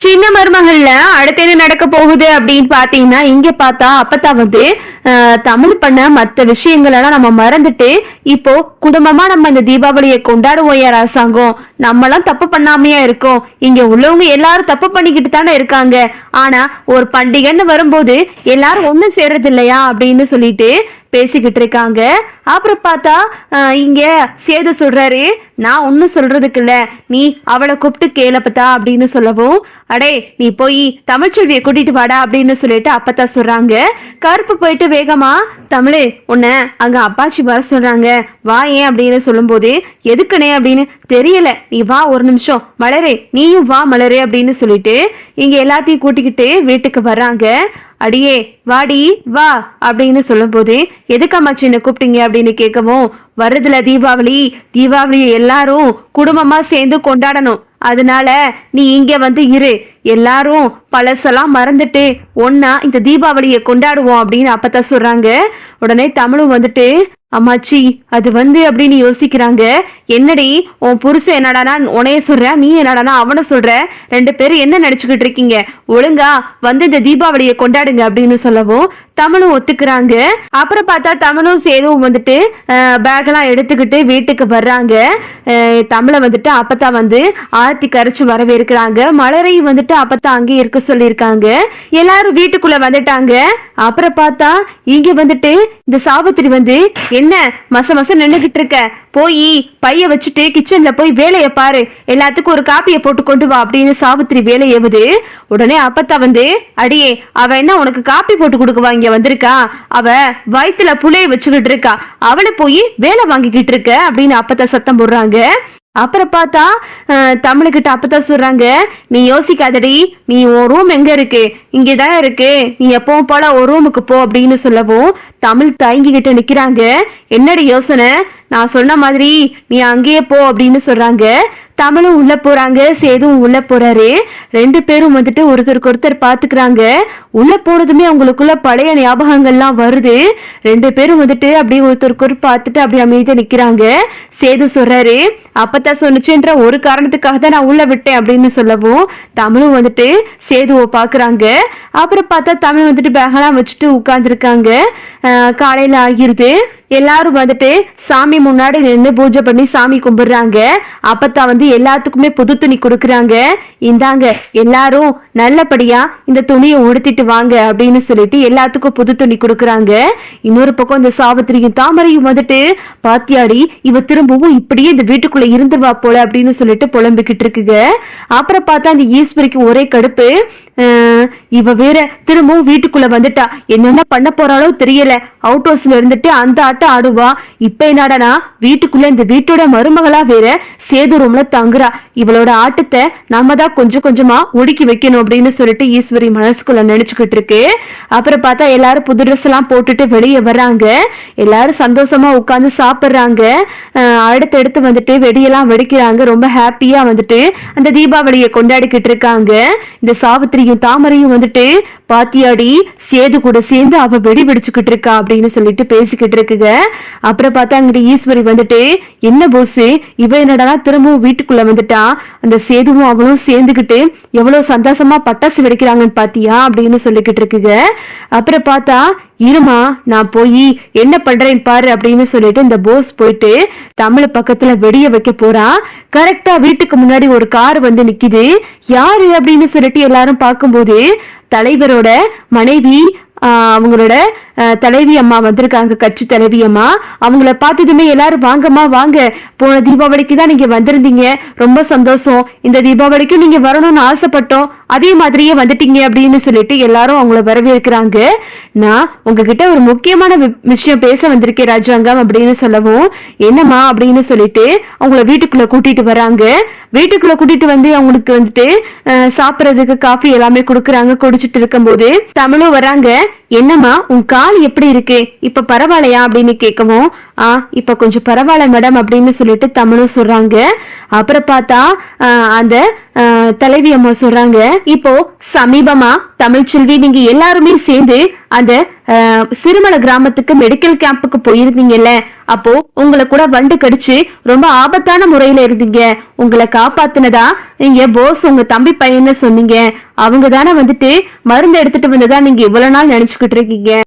சின்ன மருமகள்ல அடுத்து என்ன நடக்க போகுது அப்படின்னு பாத்தீங்கன்னா இங்க பார்த்தா அப்பதான் வந்து ஆஹ், தமிழ் பண்ண மத்த விஷயங்கள் எல்லாம் நம்ம மறந்துட்டு இப்போ குடும்பமா நம்ம இந்த தீபாவளியை கொண்டாடுவோம் யார் அரசாங்கம் நம்மளாம் தப்பு பண்ணாமையா இருக்கோம். இங்க உள்ளவங்க எல்லாரும் தப்பு பண்ணிக்கிட்டு தானே இருக்காங்க. ஆனா ஒரு பண்டிகைன்னு வரும்போது எல்லாரும் ஒண்ணு சேர்றது இல்லையா அப்படின்னு சொல்லிட்டு பேசிக்கிட்டு இருக்காங்க. அப்புறம் பார்த்தா இங்க சேது சொல்றாரு நான் ஒன்னும் சொல்றதுக்கு இல்ல நீ அவளை கூப்பிட்டு கேளப்பத்தா அப்படின்னு சொல்லவும் அடே நீ போய் தமிழ்ச்செல்வியை கூட்டிட்டு வாடா அப்படின்னு சொல்லிட்டு அப்பத்தா சொல்றாங்க. கருப்பு போயிட்டு வேகமா தமிழே உன்னை அங்க அப்பாச்சி வர சொல்றாங்க. வா ஏன் அப்படின்னு சொல்லும்போது எதுக்குனே அப்படின்னு தெரியல. நீ வா ஒரு நிமிஷம். மலரே நீயும் வா மலரே அப்படின்னு சொல்லிட்டு இங்க எல்லாத்தையும் கூட்டிக்கிட்டு வீட்டுக்கு வர்றாங்க. அடியே வாடி வா அப்படின்னு சொல்லும்போது எதுக்கம்மா சின்ன கூப்பிட்டீங்க? அப்படின்னு கேட்கவும் வருதுல தீபாவளி. தீபாவளியை எல்லாரும் குடும்பமா சேர்ந்து கொண்டாடணும். அதனால நீ இங்க வந்து இரு. எல்லாரும் பழசெல்லாம் மறந்துட்டு ஒன்னா இந்த தீபாவளியை கொண்டாடுவோம் அப்படின்னு அப்பதான் சொல்றாங்க. உடனே தமிழும் வந்துட்டு அம்மாச்சி அது வந்து அப்படின்னு யோசிக்கிறாங்க. என்னடி உன் புருஷன் என்னடானா உனைய சொல்ற நீ என்னடானா அவனை சொல்ற. ரெண்டு பேரும் என்ன நடிச்சுக்கிட்டு இருக்கீங்க? ஒழுங்கா வந்து இந்த தீபாவளியை கொண்டாடுங்க அப்படின்னு சொல்லவும் தமிழும் ஒத்துக்கிறாங்க. அப்புறம் பார்த்தா தமிழும் சேதுவும் வந்துட்டு பேக் எல்லாம் எடுத்துக்கிட்டு வீட்டுக்கு வர்றாங்க. தமிழை வந்துட்டு அப்பத்தான் வந்து ஆர்த்தி கரைச்சு வரவேற்கிறாங்க. மலரையும் வந்துட்டு அப்பத்தான் அங்கேயே இருக்க சொல்லியிருக்காங்க. எல்லாரும் வீட்டுக்குள்ள வந்துட்டாங்க. அப்புறம் பார்த்தா இங்க வந்துட்டு இந்த சாவித்திரி வந்து என்ன மச மச நின்னுகிட்டு இருக்க? போய் பைய வச்சுட்டு கிச்சன்ல போய் வேலையை பாரு. எல்லாத்துக்கும் ஒரு காப்பியை போட்டு கொண்டு வா அப்படின்னு சாவித்திரி வேலை ஏவுது. உடனே அப்பத்தா வந்து அடியே அவ என்ன உனக்கு காப்பி போட்டு கொடுக்குவா? இங்க வந்திருக்கா. அவ வயித்துல புலையை வச்சுக்கிட்டு இருக்கா. அவளை போய் வேலை வாங்கிக்கிட்டு இருக்க அப்படின்னு அப்பத்தா சத்தம் போடுறாங்க. அப்புறம் பார்த்தா அஹ், தமிழுக்கிட்ட அப்பதான் சொல்றாங்க நீ யோசிக்காதடி நீ உன் ரூம் எங்க இருக்கு? இங்கேதான் இருக்கு. நீ எப்பவும் போல ஒரு ரூமுக்கு போ அப்படின்னு சொல்லவும் தமிழ் தயங்கிக்கிட்டு நிக்கிறாங்க. என்னடி யோசனை? நான் சொன்ன மாதிரி நீ அங்கேயே போ அப்படின்னு சொல்றாங்க. தமிழும் உள்ள போறாங்க சேதுவும் உள்ள போறாரு. ரெண்டு பேரும் வந்துட்டு ஒருத்தருக்கு ஒருத்தர் பாத்துக்கிறாங்க. உள்ள போனதுமே அவங்களுக்குள்ள பழைய ஞாபகங்கள்லாம் வருது. ரெண்டு பேரும் வந்துட்டு அப்படியே ஒருத்தருக்கு ஒரு பார்த்துட்டு அப்படியே அமைதியா நிக்கிறாங்க. சேது சொல்றாரு அப்பத்தான் சொன்னுச்சுன்ற ஒரு காரணத்துக்காக தான் நான் உள்ள விட்டேன் அப்படின்னு சொல்லவும் தமிழும் வந்துட்டு சேதுவை பாக்குறாங்க. அப்புறம் பார்த்தா தமிழ் வந்துட்டு பேகெல்லாம் வச்சுட்டு உட்கார்ந்துருக்காங்க. காலையில ஆகிருது. எல்லாரும் வந்துட்டு சாமி முன்னாடி நின்று பூஜை பண்ணி சாமி கும்பிடுறாங்க. அப்பத்தா வந்து எல்லாத்துக்குமே புது துணி கொடுக்குறாங்க. இந்தாங்க எல்லாரும் நல்லபடியா இந்த துணியை உடுத்திட்டு வாங்க அப்படின்னு சொல்லிட்டு எல்லாத்துக்கும் புது துணி கொடுக்குறாங்க. இன்னொரு பக்கம் இந்த சாவித்திரியும் தாமரையும் வந்துட்டு பாத்தியாடி இவ திரும்பவும் இப்படியே இந்த வீட்டுக்குள்ள இருந்துருவா போல அப்படின்னு சொல்லிட்டு புலம்பிக்கிட்டு இருக்குங்க. அப்புறம் பார்த்தா அந்த ஈஸ்வரிக்கு ஒரே கடுப்பு. இவ வேற திரும்பவும் வீட்டுக்குள்ள வந்துட்டா. என்னென்ன பண்ண போறாளோ தெரியல. அவுட் ஹவுஸ்ல இருந்துட்டு அந்த ஆட்டம் ஆடுவா. இப்ப என்னடனா வீட்டுக்குள்ள இந்த வீட்டோட மருமகளா வேற சேது ரூம்ல தங்குறா. இவளோட ஆட்டத்தை நம்ம தான் கொஞ்சம் கொஞ்சமா ஒடுக்கி வைக்கணும் அப்படின்னு சொல்லிட்டு ஈஸ்வரி மனசுக்குள்ள நினைச்சுக்கிட்டு இருக்கு. அப்புறம் பார்த்தா எல்லாரும் புது ட்ரெஸ் எல்லாம் போட்டுட்டு வெளியே வர்றாங்க. எல்லாரும் சந்தோஷமா உட்கார்ந்து சாப்பிடுறாங்க. அஹ் அடுத்தடுத்து வந்துட்டு வெடியெல்லாம் வெடிக்கிறாங்க. ரொம்ப ஹாப்பியா வந்துட்டு அந்த தீபாவளியை கொண்டாடிக்கிட்டு இருக்காங்க. இந்த சாவித்திரியும் தாமரையும் வந்துட்டு பாத்தியாடி சேது கூட சேர்ந்து அவ வெடி வெடிச்சுக்கிட்டு இருக்கா அப்படின்னு சொல்லிட்டு பேசிக்கிட்டு இருக்குங்க. அப்புறம் பார்த்தா அங்கிட்டு ஈஸ்வரி வந்துட்டு என்ன போஸ்? இவ என்னடா திரும்பவும் வீட்டுக்குள்ள வந்துட்டா? அந்த சேதுவும் அவளும் சேர்ந்துக்கிட்டு எவ்வளவு சந்தோஷமா பட்டாசு வெடிக்கிறாங்கன்னு பாத்தியா? அப்படின்னு சொல்லிக்கிட்டு இருக்குங்க. அப்புறம் பார்த்தா இருமா நான் போய் என்ன பண்றேன் பாரு அப்படின்னு சொல்லிட்டு இந்த போஸ் போயிட்டு தமிழ் பக்கத்துல வெடிய வைக்க போறா. கரெக்டா வீட்டுக்கு முன்னாடி ஒரு கார் வந்து நிக்குது. யாரு அப்படின்னு சொல்லிட்டு எல்லாரும் பார்க்கும்போது தலைவரோட மனைவி அவங்களோட தலைவி அம்மா வந்திருக்காங்க கட்சி தலைவி அம்மா. அவங்கள பார்த்ததுமே எல்லாரும் வாங்கம்மா வாங்க. போன தீபாவளிக்கு தான் நீங்க வந்திருந்தீங்க. ரொம்ப சந்தோஷம். இந்த தீபாவளிக்கும் நீங்க வரணும்னு ஆசைப்பட்டோம். அதே மாதிரியே வந்துட்டீங்க அப்படின்னு சொல்லிட்டு எல்லாரும் அவங்கள வரவேற்கிறாங்க நான் உங்ககிட்ட ஒரு முக்கியமான வி- விஷயம் பேச வந்திருக்கேன் ராஜாங்கம் அப்படின்னு சொல்லவும் என்னம்மா அப்படின்னு சொல்லிட்டு அவங்கள வீட்டுக்குள்ள கூட்டிட்டு வராங்க. வீட்டுக்குள்ள கூட்டிட்டு வந்து அவங்களுக்கு வந்துட்டு சாப்பிட்றதுக்கு காஃபி எல்லாமே கொடுக்குறாங்க. குடிச்சிட்டு இருக்கும்போது தமிழும் வராங்க. என்னம்மா உன் கால் எப்படி இருக்கு? இப்ப பரவாயில்லையா அப்படின்னு கேட்கவும் ஆ இப்ப கொஞ்சம் பரவாயில்ல மேடம் அப்படின்னு சொல்லிட்டு தமிழும் சொல்றாங்க. அப்புறம் பார்த்தா அந்த தலைவி அம்மா சொல்றாங்க இப்போ சமீபமா தமிழ்ச்செல்வி நீங்க எல்லாருமே சேர்ந்து அந்த சிறுமலை கிராமத்துக்கு மெடிக்கல் கேம்புக்கு போயிருந்தீங்கல்ல? அப்போ உங்களை கூட வண்டு கடிச்சு ரொம்ப ஆபத்தான முறையில இருந்தீங்க. உங்களை காப்பாத்துனதா? நீங்க போஸ் உங்க தம்பி பையன்னு சொன்னீங்க. அவங்க தானே வந்துட்டு மருந்து எடுத்துட்டு வந்ததா நீங்க இவ்வளவு நாள் நினைச்சுக்கிட்டு இருக்கீங்க.